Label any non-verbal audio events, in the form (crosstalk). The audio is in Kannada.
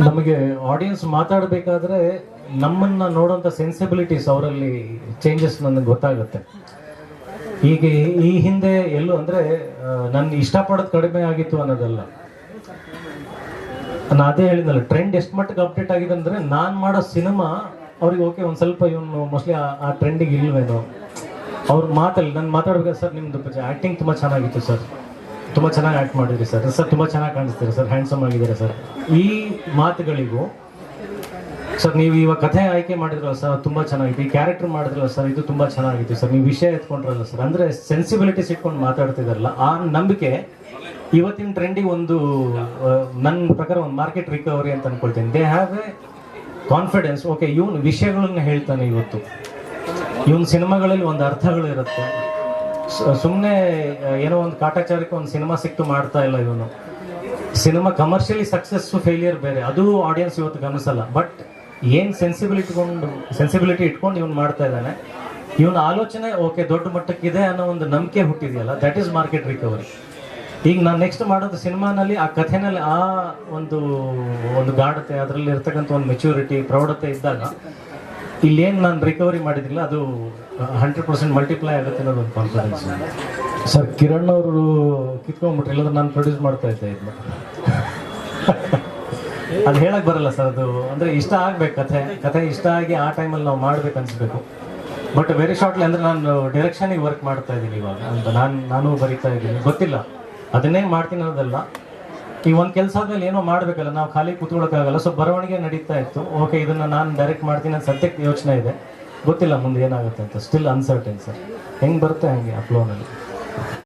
ನಮಗೆ ಆಡಿಯನ್ಸ್ ಮಾತಾಡಬೇಕಾದ್ರೆ ನಮ್ಮನ್ನ ನೋಡೋಂಥ ಸೆನ್ಸಿಬಿಲಿಟೀಸ್ ಅವರಲ್ಲಿ ಚೇಂಜಸ್ ನನಗೆ ಗೊತ್ತಾಗುತ್ತೆ. ಈಗ ಈ ಹಿಂದೆ ಎಲ್ಲೂ ಅಂದ್ರೆ ನನ್ನ ಇಷ್ಟಪಡೋದು ಕಡಿಮೆ ಆಗಿತ್ತು ಅನ್ನೋದಲ್ಲ. ನಾನು ಅದೇ ಹೇಳಿದ್ನಲ್ಲ ಟ್ರೆಂಡ್ ಎಷ್ಟು ಮಟ್ಟಿಗೆ ಅಪ್ಡೇಟ್ ಆಗಿದೆ ಅಂದ್ರೆ, ನಾನು ಮಾಡೋ ಸಿನಿಮಾ ಅವ್ರಿಗೆ ಓಕೆ ಒಂದು ಸ್ವಲ್ಪ ಇವನು ಮೋಸ್ಟ್ಲಿ ಆ ಟ್ರೆಂಡಿಗೆ ಇಲ್ವೇನೋ. ಅವ್ರ ಮಾತಲ್ಲಿ, ನಾನು ಮಾತಾಡ್ಬೇಕು ಸರ್ ನಿಮ್ದು ಆ್ಯಕ್ಟಿಂಗ್ ತುಂಬ ಚೆನ್ನಾಗಿತ್ತು ಸರ್. ತುಂಬ ಚೆನ್ನಾಗಿ ಆ್ಯಕ್ಟ್ ಮಾಡಿದ್ರಿ ಸರ್ ಸರ್, ತುಂಬ ಚೆನ್ನಾಗಿ ಕಾಣಿಸ್ತೀರಾ ಸರ್ ಹ್ಯಾಂಡ್ಸಮ್ ಆಗಿದ್ದೀರಾ ಸರ್ ಈ ಮಾತುಗಳಿಗೂ ಸರ್ ನೀವು ಇವಾಗ ಕಥೆ ಆಯ್ಕೆ ಮಾಡಿದ್ರಲ್ಲ ಸರ್ ತುಂಬ ಚೆನ್ನಾಗಿತ್ತು. ಈ ಕ್ಯಾರೆಕ್ಟರ್ ಮಾಡಿದ್ರಲ್ಲ ಸರ್ ಇದು ತುಂಬ ಚೆನ್ನಾಗಿತ್ತು ಸರ್ ನೀವು ವಿಷಯ ಎತ್ಕೊಂಡ್ರಲ್ಲ ಸರ್ ಅಂದರೆ ಸೆನ್ಸಿಬಿಲಿಟೀಸ್ ಇಟ್ಕೊಂಡು ಮಾತಾಡ್ತಿದಾರಲ್ಲ, ಆ ನಂಬಿಕೆ ಇವತ್ತಿನ ಟ್ರೆಂಡಿಗೆ ಒಂದು ನನ್ನ ಪ್ರಕಾರ ಒಂದು ಮಾರ್ಕೆಟ್ ರಿಕವರಿ ಅಂತ ಅನ್ಕೊಳ್ತೀನಿ. They have a confidence okay ಇವನು ವಿಷಯಗಳನ್ನ ಹೇಳ್ತಾನೆ ಇವತ್ತು. ಇವನ್ ಸಿನಿಮಾಗಳಲ್ಲಿ ಒಂದು ಅರ್ಥಗಳಿರುತ್ತೆ. ಸುಮ್ಮನೆ ಏನೋ ಒಂದು ಕಾಟಾಚಾರಕ್ಕೆ ಒಂದು ಸಿನಿಮಾ ಸಿಕ್ತು ಮಾಡ್ತಾ ಇಲ್ಲ ಇವನು. ಸಿನಿಮಾ ಕಮರ್ಷಿಯಲಿ ಸಕ್ಸಸ್ ಫೇಲಿಯರ್ ಬೇರೆ. ಅದು ಆಡಿಯನ್ಸ್ ಇವತ್ತು ಗಮನಿಸಲ್ಲ. ಬಟ್ ಏನು ಸೆನ್ಸಿಬಿಲಿಟಿ ಇಟ್ಕೊಂಡು ಸೆನ್ಸಿಬಿಲಿಟಿ ಇಟ್ಕೊಂಡು ಇವನು ಮಾಡ್ತಾ ಇದ್ದಾನೆ. ಇವನ ಆಲೋಚನೆ ಓಕೆ ದೊಡ್ಡ ಮಟ್ಟಕ್ಕಿದೆ ಅನ್ನೋ ಒಂದು ನಂಬಿಕೆ ಹುಟ್ಟಿದೆಯಲ್ಲ? ದಟ್ ಈಸ್ ಮಾರ್ಕೆಟ್ ರಿಕವರಿ ಈಗ ನಾನು ನೆಕ್ಸ್ಟ್ ಮಾಡೋದು ಸಿನಿಮಾನಲ್ಲಿ, ಆ ಕಥೆನಲ್ಲಿ, ಆ ಒಂದು ಒಂದು ಗಾಢತೆ, ಅದರಲ್ಲಿ ಇರ್ತಕ್ಕಂಥ ಒಂದು ಮೆಚುರಿಟಿ ಪ್ರೌಢತೆ ಇದ್ದಾಗ ಇಲ್ಲೇನು ನಾನು ರಿಕವರಿ ಮಾಡಿದಿಲ್ಲ ಅದು ಹಂಡ್ರೆಡ್ ಪರ್ಸೆಂಟ್ ಮಲ್ಟಿಪ್ಲೈ ಆಗುತ್ತೆ ಅನ್ನೋದು ಒಂದು ಕಾನ್ಫಿಡೆನ್ಸ್ ಸರ್ ಕಿರಣ್ ಅವರು ಕಿತ್ಕೊಂಡ್ಬಿಟ್ರೆ ಇಲ್ಲದ್ರೆ ನಾನು ಪ್ರೊಡ್ಯೂಸ್ ಮಾಡ್ತಾ ಇದ್ದೆ ಇದನ್ನ (laughs) ಅದು ಹೇಳಕ್ ಬರಲ್ಲ ಸರ್ ಅದು ಅಂದ್ರೆ ಇಷ್ಟ ಆಗ್ಬೇಕು ಕಥೆ ಕಥೆ ಇಷ್ಟ ಆಗಿ ಆ ಟೈಮಲ್ಲಿ ನಾವು ಮಾಡ್ಬೇಕು ಅನ್ಸ್ಬೇಕು. ಬಟ್ ವೆರಿ ಶಾರ್ಟ್ಲಿ ಅಂದ್ರೆ ನಾನು ಡೈರೆಕ್ಷನಿಗೆ ವರ್ಕ್ ಮಾಡ್ತಾ ಇದ್ದೀನಿ ಇವಾಗ. ಅಂತ ನಾನು ನಾನು ಬರಿತಾ ಇದ್ದೀನಿ. ಗೊತ್ತಿಲ್ಲ. ಅದನ್ನೇ ಮಾಡ್ತೀನಿ ಅನ್ನೋದಲ್ಲ. ಈಗ ಒಂದು ಕೆಲಸ ಆದ್ಮೇಲೆ ಏನೋ ಮಾಡ್ಬೇಕಲ್ಲ, ನಾವು ಖಾಲಿ ಕೂತ್ಕೊಳ್ಳೋಕ್ಕಾಗಲ್ಲ ಸೊ ಬರವಣಿಗೆ ನಡೀತಾ ಇತ್ತು. ಓಕೆ ಇದನ್ನ ನಾನು ಡೈರೆಕ್ಟ್ ಮಾಡ್ತೀನಿ ಅಂತ ಸದ್ಯಕ್ಕೆ ಯೋಚನೆ ಇದೆ. ಗೊತ್ತಿಲ್ಲ ಮುಂದೆ ಏನಾಗುತ್ತೆ ಅಂತ ಸ್ಟಿಲ್ ಅನ್ಸರ್ಟೈನ್ ಸರ್ ಹೆಂಗೆ ಬರುತ್ತೆ, ಹಂಗೆ ಆ ಫ್ಲೋನಲ್ಲಿ